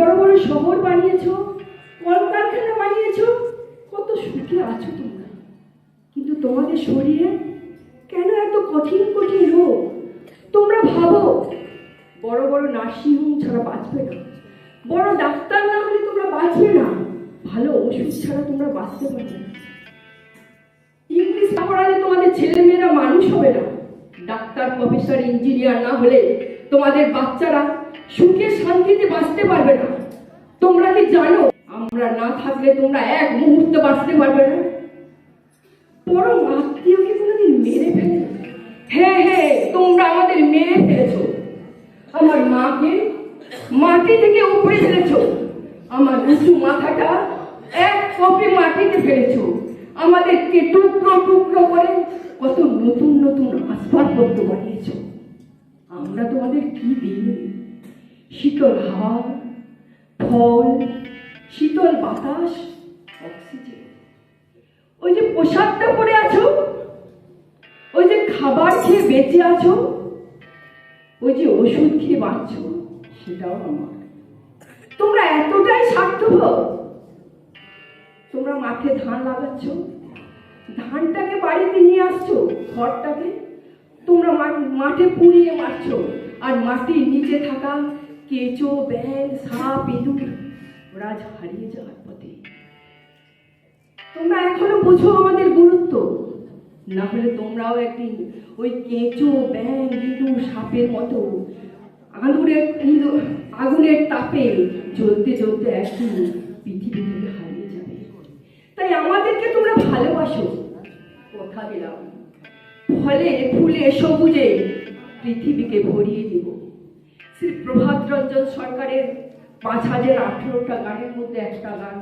বড় বড় শহর বানিয়েছো, কলকারখানা বানিয়েছো, কত সুখে আছো তোমরা। কিন্তু তোমাদের শরীরে কেন এত কঠিন কঠিন রোগ? তোমরা ভাবো, বড় বড় নার্সিংহোম ছাড়া বাঁচবে না। বড় ডাক্তার না হলে তোমরা বাঁচবে না। ভালো ওষুধ ছাড়া তোমরা বাঁচতে পারবে না। ইংলিশ না পড়ালে তোমাদের ছেলেমেয়েরা মানুষ হবে না। ডাক্তার প্রফেসর ইঞ্জিনিয়ার না হলে তোমাদের বাচ্চারা সুখে শান্তিতে বাঁচতে পারবে না। তোমরা কি জানো? আমরা না থাকলে তোমরা এক মুহূর্ত বাঁচতে পারবে না। বরং আত্মীয়কে কোনোদিন মেরে ফেলে হ্যাঁ হ্যাঁ তোমরা আমাদের মেরে ফেলেছো। আমার মাকে মাটি থেকে উপরে ফেলেছো। আমার উঁচু মাথাটা এক কপি মাটিতে ফেলেছো। আমাদেরকে টুকরো টুকরো করে কত নতুন নতুন আসবাবপত্র বানিয়েছো। আমরা তোমাদের কি দিই? শীতল হাওয়া, ফল, শীতল বাতাস, অক্সিজেন। ওই যে পোশাকটা পরে আছো, ওই যে খাবার খেয়ে বেঁচে আছো, ওই যে ওষুধ খেয়ে বাঁচছো, সেটাও আমার। তোমরা এতটাই স্বার্থপর। তোমরা মাঠে ধান লাগাচ্ছ, ধানটাকে বাড়িতে নিয়ে আসছো, খড়টাকে, তোমরা মাঠে পুড়িয়ে মারছো, আর মাটির নিচে থাকা কেঁচো ব্যাং সাপ ইঁদুর ওরা আজ হারিয়ে যাওয়ার পথে। তোমরা এখনও বোঝো আমাদের গুরুত্ব? না হলে তোমরাও একদিন ওই কেঁচো ব্যাং ইঁদুর, সাপের মতো আগুনের আগুনের তাপে জ্বলতে জ্বলতে একদিন পৃথিবী থেকে হারিয়ে যাবে। তাই আমাদেরকে তোমরা ভালোবাসো। কথা দিলাম। ফলে, ফুলে, সবুজে পৃথিবীকে ভরিয়ে দেব। শ্রী প্রভাত রঞ্জন সরকারের পাঁচ হাজার আঠেরোটা গানের মধ্যে একটা গান।